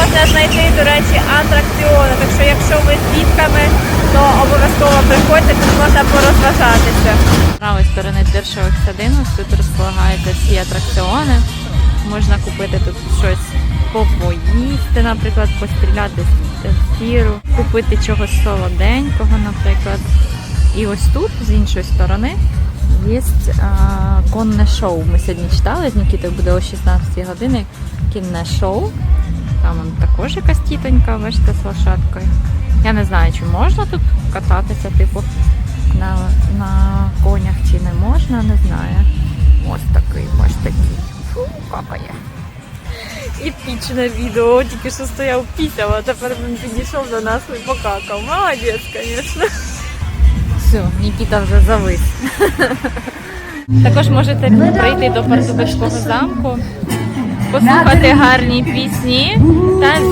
можна знайти, до речі, атракціони. Так що якщо ви з дітками, то обов'язково приходьте, тут можна порозважатися. З правої сторони дершових садинок тут розполагаються всі атракціони. Можна купити тут щось попоїсти, наприклад, постріляти з тіру, купити чогось солоденького, наприклад. І ось тут, з іншої сторони, є а, конне шоу. Ми сьогодні читали з Нікітою, буде о 16 годині кінне шоу. Там он також якась тітонька, бачите, з лошадкою. Я не знаю, чи можна тут кататися, типу, на, на конях чи не можна, не знаю. Ось такий, ось такий. Фу, капає. Епічне відео, тільки що стояв пісяв, а тепер він підійшов до нас і покакав. Молодець, звісно. Все, Нікіта вже завис. Також можете прийти до Пардубицького замку, послухати гарні пісні та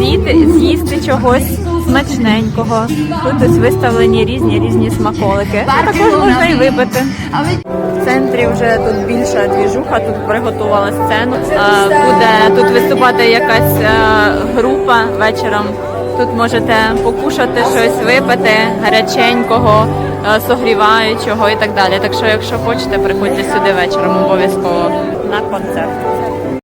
з'їсти чогось смачненького. Тут ось виставлені різні різні смаколики. А також можна і випити. В центрі вже тут більша двіжуха, тут приготували сцену. Буде тут виступати якась е, група вечором. Тут можете покушати щось, випити гаряченького, согріваючого і так далі. Так що, якщо хочете, приходьте сюди вечором обов'язково на концерт.